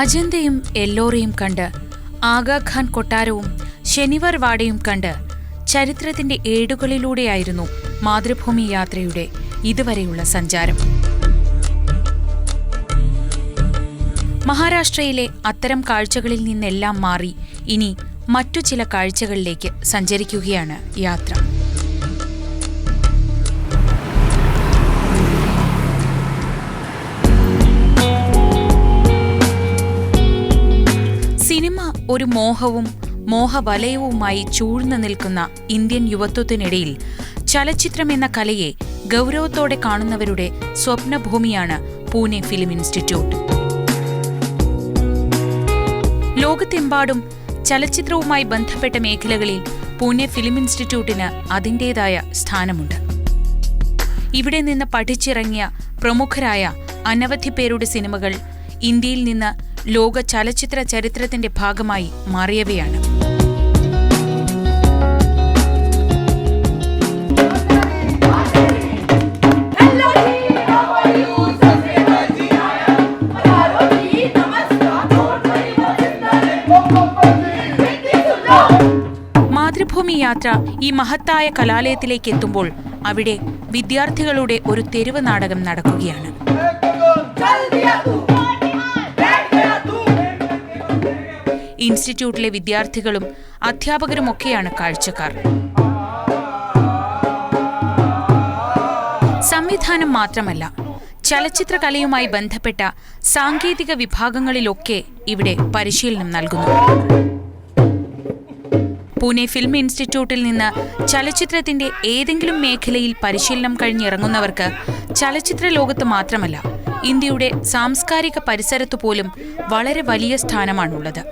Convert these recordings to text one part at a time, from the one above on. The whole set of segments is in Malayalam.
അജന്തയും എല്ലോറയും കണ്ട് ആഗാഖാൻ കൊട്ടാരവും ശനിവാർ വാടയും കണ്ട് ചരിത്രത്തിന്റെ ഏടുകളിലൂടെയായിരുന്നു മാതൃഭൂമി യാത്രയുടെ ഇതുവരെയുള്ള സഞ്ചാരം. മഹാരാഷ്ട്രയിലെ അത്തരം കാഴ്ചകളിൽ നിന്നെല്ലാം മാറി ഇനി മറ്റു ചില കാഴ്ചകളിലേക്ക് സഞ്ചരിക്കുകയാണ് യാത്ര. ഒരു മോഹവും മോഹവലയവുമായി ചൂഴ്ന്നു നിൽക്കുന്ന ഇന്ത്യൻ യുവത്വത്തിനിടയിൽ ചലച്ചിത്രം എന്ന കലയെ ഗൗരവത്തോടെ കാണുന്നവരുടെ സ്വപ്നഭൂമിയാണ് പൂനെ ഫിലിം ഇൻസ്റ്റിറ്റ്യൂട്ട്. ലോകത്തെമ്പാടും ചലച്ചിത്രവുമായി ബന്ധപ്പെട്ട മേഖലകളിൽ പൂനെ ഫിലിം ഇൻസ്റ്റിറ്റ്യൂട്ടിന് അതിന്റെതായ സ്ഥാനമുണ്ട്. ഇവിടെ നിന്ന് പഠിച്ചിറങ്ങിയ പ്രമുഖരായ അനവധി പേരുടെ സിനിമകൾ ഇന്ത്യയിൽ നിന്ന് ലോക ചലച്ചിത്ര ചരിത്രത്തിന്റെ ഭാഗമായി മാറിയവയാണ്. മാതൃഭൂമി യാത്ര ഈ മഹത്തായ കലാലയത്തിലേക്ക് എത്തുമ്പോൾ അവിടെ വിദ്യാർത്ഥികളുടെ ഒരു തെരുവ് നാടകം നടക്കുകയാണ്. ഇൻസ്റ്റിറ്റ്യൂട്ടിലെ വിദ്യാർത്ഥികളും അധ്യാപകരുമൊക്കെയാണ് കാഴ്ചക്കാർ. സംവിധാനം മാത്രമല്ല ചലച്ചിത്ര കലയുമായി ബന്ധപ്പെട്ട സാങ്കേതിക വിഭാഗങ്ങളിലൊക്കെ ഇവിടെ പരിശീലനം നൽകുന്നു. പൂനെ ഫിലിം ഇൻസ്റ്റിറ്റ്യൂട്ടിൽ നിന്ന് ചലച്ചിത്രത്തിന്റെ ഏതെങ്കിലും മേഖലയിൽ പരിശീലനം കഴിഞ്ഞിറങ്ങുന്നവർക്ക് ചലച്ചിത്ര ലോകത്ത് മാത്രമല്ല ഇന്ത്യയുടെ സാംസ്കാരിക പരിസരത്തു പോലും വളരെ വലിയ സ്ഥാനമാണുള്ളത്.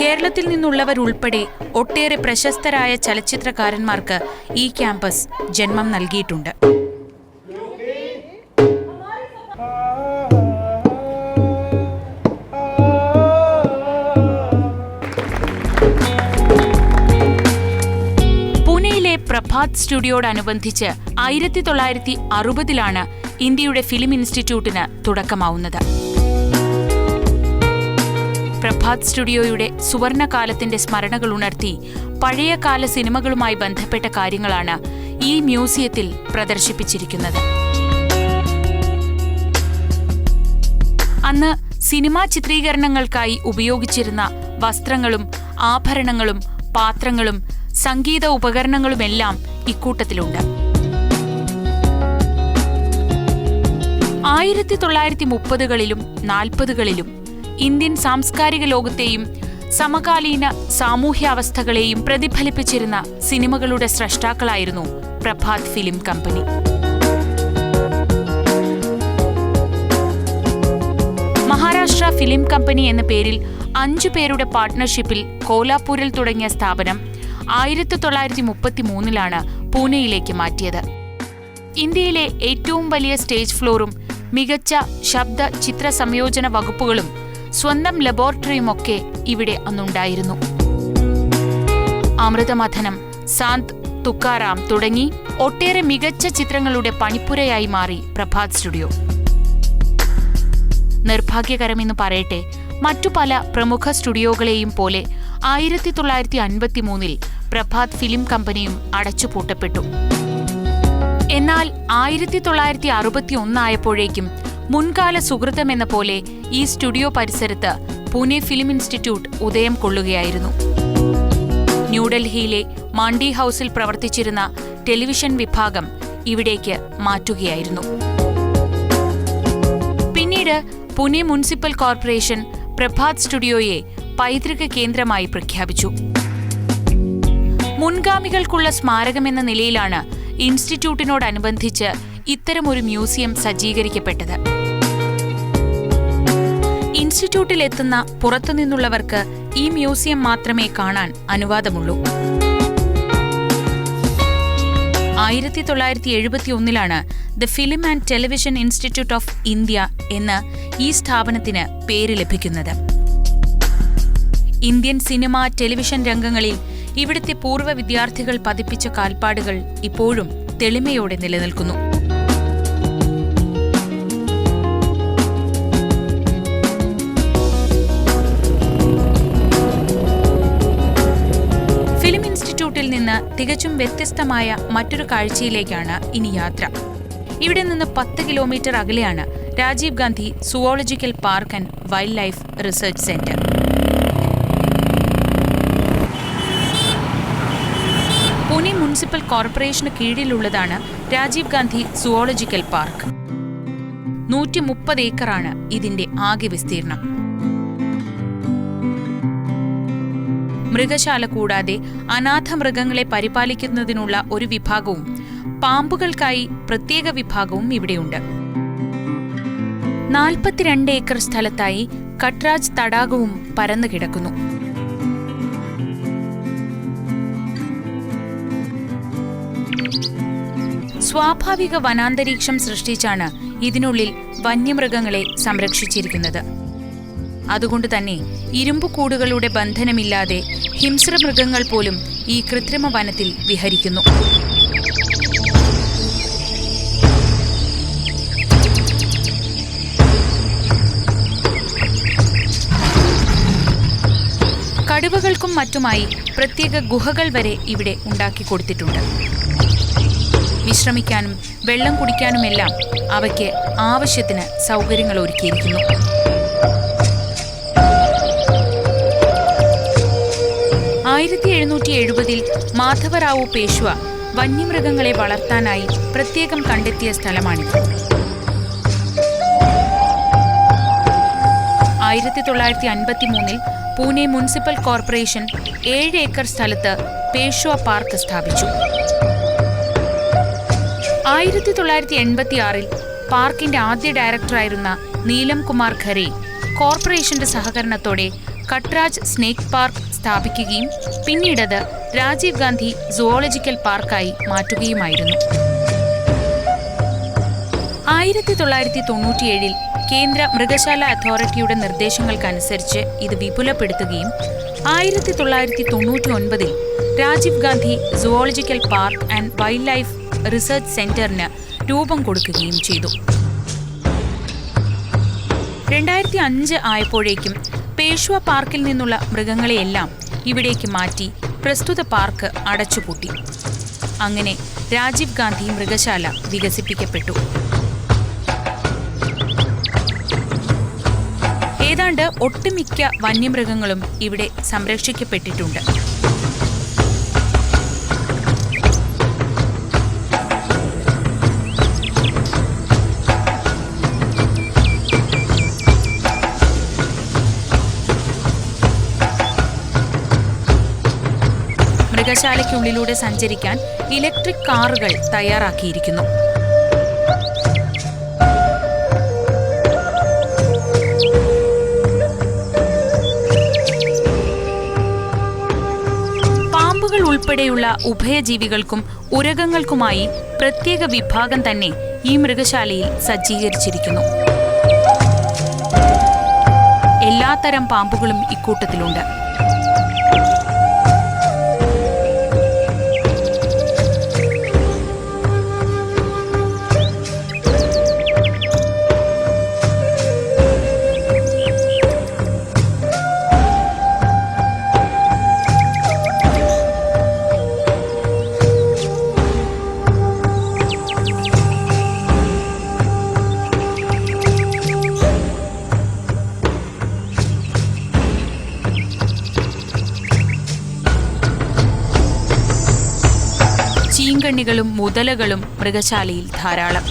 കേരളത്തിൽ നിന്നുള്ളവരുൾപ്പെടെ ഒട്ടേറെ പ്രശസ്തരായ ചലച്ചിത്രകാരന്മാർക്ക് ഈ ക്യാമ്പസ് ജന്മം നൽകിയിട്ടുണ്ട്. പ്രഭാത് സ്റ്റുഡിയോടനുബന്ധിച്ച് ആയിരത്തി തൊള്ളായിരത്തി അറുപതിലാണ് ഇന്ത്യയുടെ ഫിലിം ഇൻസ്റ്റിറ്റ്യൂട്ടിന് തുടക്കമാവുന്നത്. പ്രഭാത് സ്റ്റുഡിയോയുടെ സുവർണകാലത്തിന്റെ സ്മരണകൾ ഉണർത്തി പഴയകാല സിനിമകളുമായി ബന്ധപ്പെട്ട കാര്യങ്ങളാണ് ഈ മ്യൂസിയത്തിൽ പ്രദർശിപ്പിച്ചിരിക്കുന്നത്. അന്ന് സിനിമാ ചിത്രീകരണങ്ങൾക്കായി ഉപയോഗിച്ചിരുന്ന വസ്ത്രങ്ങളും ആഭരണങ്ങളും പാത്രങ്ങളും സംഗീത ഉപകരണങ്ങളുമെല്ലാം ഇക്കൂട്ടത്തിലുണ്ട്. ആയിരത്തി തൊള്ളായിരത്തി മുപ്പതുകളിലും നാൽപ്പതുകളിലും ഇന്ത്യൻ സാംസ്കാരിക ലോകത്തെയും സമകാലീന സാമൂഹ്യാവസ്ഥകളെയും പ്രതിഫലിപ്പിച്ചിരുന്ന സിനിമകളുടെ സ്രഷ്ടാക്കളായിരുന്നു Prabhat film company. Maharashtra film company എന്ന പേരിൽ അഞ്ചു പേരുടെ പാർട്ട്ണർഷിപ്പിൽ കോലാപൂരിൽ തുടങ്ങിയ സ്ഥാപനം ആയിരത്തി തൊള്ളായിരത്തി മുപ്പത്തി മൂന്നിലാണ് പൂനെയിലേക്ക് മാറ്റിയത്. ഇന്ത്യയിലെ ഏറ്റവും വലിയ സ്റ്റേജ് ഫ്ലോറും മികച്ച ശബ്ദ ചിത്ര സംയോജന വകുപ്പുകളും സ്വന്തം ലബോറട്ടറിയുമൊക്കെ ഇവിടെ അന്നുണ്ടായിരുന്നു. അമൃതമഥനം സാന്ത് തുക്കാറാം തുടങ്ങി ഒട്ടേറെ മികച്ച ചിത്രങ്ങളുടെ പണിപ്പുരയായി മാറി പ്രഭാത് സ്റ്റുഡിയോ. നിർഭാഗ്യകരമെന്ന് പറയട്ടെ. മറ്റു പല പ്രമുഖ സ്റ്റുഡിയോകളെയും പോലെ ആയിരത്തി തൊള്ളായിരത്തി അൻപത്തി മൂന്നിൽ പ്രഭാത് ഫിലിം കമ്പനിയും അടച്ചുപൂട്ടപ്പെട്ടു. എന്നാൽ ആയിരത്തി തൊള്ളായിരത്തി അറുപത്തി ഒന്നായപ്പോഴേക്കും മുൻകാല സുഹൃതമെന്ന പോലെ ഈ സ്റ്റുഡിയോ പരിസരത്ത് പൂനെ ഫിലിം ഇൻസ്റ്റിറ്റ്യൂട്ട് ഉദയം കൊള്ളുകയായിരുന്നു. ന്യൂഡൽഹിയിലെ മാണ്ടി ഹൌസിൽ പ്രവർത്തിച്ചിരുന്ന ടെലിവിഷൻ വിഭാഗം ഇവിടേക്ക് മാറ്റുകയായിരുന്നു. പിന്നീട് പുനെ മുനിസിപ്പൽ കോർപ്പറേഷൻ പ്രഭാത് സ്റ്റുഡിയോയെ പൈതൃക കേന്ദ്രമായി പ്രഖ്യാപിച്ചു. മുൻഗാമികൾക്കുള്ള സ്മാരകമെന്ന നിലയിലാണ് ഇൻസ്റ്റിറ്റ്യൂട്ടിനോടനുബന്ധിച്ച് ഇത്തരമൊരു മ്യൂസിയം സജ്ജീകരിക്കപ്പെട്ടത്. ഇൻസ്റ്റിറ്റ്യൂട്ടിലെത്തുന്ന പുറത്തുനിന്നുള്ളവർക്ക് ഈ മ്യൂസിയം മാത്രമേ കാണാൻ അനുവാദമുള്ളൂ. ആയിരത്തി തൊള്ളായിരത്തി എഴുപത്തി ഒന്നിലാണ് the film and television institute of India എന്ന ഈ സ്ഥാപനത്തിന് പേര് ലഭിക്കുന്നത്. ഇന്ത്യൻ സിനിമ ടെലിവിഷൻ രംഗങ്ങളിൽ ഇവിടുത്തെ പൂർവ വിദ്യാർത്ഥികൾ പതിപ്പിച്ച കാൽപ്പാടുകൾ ഇപ്പോഴും തെളിമയോടെ നിലനിൽക്കുന്നു. തികച്ചും വ്യത്യസ്തമായ മറ്റൊരു കാഴ്ചയിലേക്കാണ് ഇനി യാത്ര. ഇവിടെ നിന്ന് പത്ത് കിലോമീറ്റർ അകലെയാണ് Rajiv Gandhi zoological park and wildlife research centre. Pune municipal corporation കീഴിലുള്ളതാണ് രാജീവ് ഗാന്ധി സുവോളജിക്കൽ പാർക്ക്. നൂറ്റി മുപ്പത് ഏക്കറാണ് ഇതിന്റെ ആകെ വിസ്തീർണം. മൃഗശാല കൂടാതെ അനാഥ മൃഗങ്ങളെ പരിപാലിക്കുന്നതിനുള്ള ഒരു വിഭാഗവും പാമ്പുകൾക്കായി പ്രത്യേക വിഭാഗവും ഇവിടെയുണ്ട്. നാൽപ്പത്തിരണ്ട് ഏക്കർ സ്ഥലത്തായി കട്രാജ് തടാകവും പരന്നു കിടക്കുന്നു. സ്വാഭാവിക വനാന്തരീക്ഷം സൃഷ്ടിച്ചാണ് ഇതിനുള്ളിൽ വന്യമൃഗങ്ങളെ സംരക്ഷിച്ചിരിക്കുന്നത്. അതുകൊണ്ട് തന്നെ ഇരുമ്പുകൂടുകളുടെ ബന്ധനമില്ലാതെ ഹിംസ്രമൃഗങ്ങൾ പോലും ഈ കൃത്രിമ വനത്തിൽ വിഹരിക്കുന്നു. കടുവകൾക്കും മറ്റുമായി പ്രത്യേക ഗുഹകൾ വരെ ഇവിടെ ഉണ്ടാക്കി കൊടുത്തിട്ടുണ്ട്. വിശ്രമിക്കാനും വെള്ളം കുടിക്കാനുമെല്ലാം അവയ്ക്ക് ആവശ്യത്തിന് സൗകര്യങ്ങൾ ഒരുക്കിയിരിക്കുന്നു. ആയിരത്തി എഴുന്നൂറ്റി എഴുപതിൽ മാധവറാവു പേഷ്വ വന്യമൃഗങ്ങളെ വളർത്താനായി പ്രത്യേകം കണ്ടെത്തിയ സ്ഥലമാണിത്. ആയിരത്തി തൊള്ളായിരത്തി അൻപത്തി മൂന്നിൽ പൂനെ മുനിസിപ്പൽ കോർപ്പറേഷൻ ഏഴ് ഏക്കർ സ്ഥലത്ത് പേഷ്വ പാർക്ക് സ്ഥാപിച്ചു. ആയിരത്തി തൊള്ളായിരത്തി എൺപത്തി ആറിൽ പാർക്കിന്റെ ആദ്യ ഡയറക്ടറായിരുന്ന നീലം കുമാർ ഖരെ കോർപ്പറേഷന്റെ സഹകരണത്തോടെ കട്രാജ് സ്നേക് പാർക്ക് സ്ഥാപിക്കുകയും പിന്നീടത് രാജീവ് ഗാന്ധി സുവോളജിക്കൽ പാർക്കായി മാറ്റുകയുമായിരുന്നു. ആയിരത്തി തൊള്ളായിരത്തി തൊണ്ണൂറ്റിയേഴിൽ കേന്ദ്ര മൃഗശാല അതോറിറ്റിയുടെ നിർദ്ദേശങ്ങൾക്കനുസരിച്ച് ഇത് വിപുലപ്പെടുത്തുകയും ആയിരത്തി തൊള്ളായിരത്തി തൊണ്ണൂറ്റി ഒൻപതിൽ Rajiv Gandhi zoological park and wildlife research സെന്ററിന് രൂപം കൊടുക്കുകയും ചെയ്തു. രണ്ടായിരത്തി അഞ്ച് ആയപ്പോഴേക്കും പേഷ്വ പാർക്കിൽ നിന്നുള്ള മൃഗങ്ങളെയെല്ലാം ഇവിടേക്ക് മാറ്റി പ്രസ്തുത പാർക്ക് അടച്ചുപൂട്ടി. അങ്ങനെ രാജീവ് ഗാന്ധി മൃഗശാല വികസിപ്പിക്കപ്പെട്ടു. ഏതാണ്ട് ഒട്ടുമിക്ക വന്യമൃഗങ്ങളും ഇവിടെ സംരക്ഷിക്കപ്പെട്ടിട്ടുണ്ട്. മൃഗശാലയ്ക്കുള്ളിലൂടെ സഞ്ചരിക്കാൻ ഇലക്ട്രിക് കാറുകൾ തയ്യാറാക്കിയിരിക്കുന്നു. പാമ്പുകൾ ഉൾപ്പെടെയുള്ള ഉഭയജീവികൾക്കും ഉരകങ്ങൾക്കുമായി പ്രത്യേക വിഭാഗം തന്നെ ഈ മൃഗശാലയിൽ സജ്ജീകരിച്ചിരിക്കുന്നു. എല്ലാത്തരം പാമ്പുകളും ഇക്കൂട്ടത്തിലുണ്ട്. ചീങ്കണ്ണികളും മുതലകളും മൃഗശാലയിൽ ധാരാളം.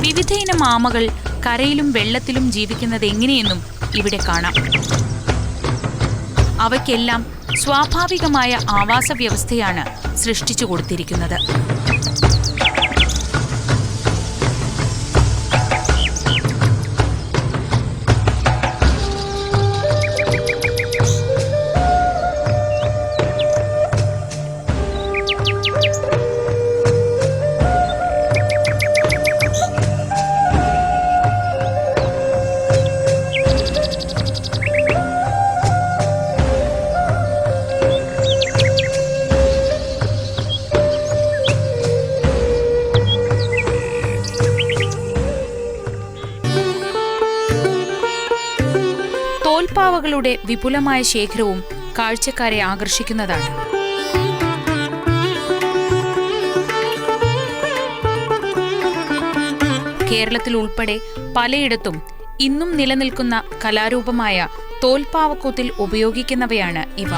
വിവിധയിനം ആമകൾ കരയിലും വെള്ളത്തിലും ജീവിക്കുന്നത് എങ്ങനെയെന്നും ഇവിടെ കാണാം. അവയ്ക്കെല്ലാം സ്വാഭാവികമായ ആവാസ വ്യവസ്ഥയാണ് സൃഷ്ടിച്ചു കൊടുത്തിരിക്കുന്നത്. തോൽപ്പാവകളുടെ വിപുലമായ ശേഖരവും കാഴ്ചക്കാരെ ആകർഷിക്കുന്നതാണ്. കേരളത്തിൽ ഉൾപ്പെടെ പലയിടത്തും ഇന്നും നിലനിൽക്കുന്ന കലാരൂപമായ തോൽപ്പാവക്കൂത്തിൽ ഉപയോഗിക്കുന്നവയാണ് ഇവ.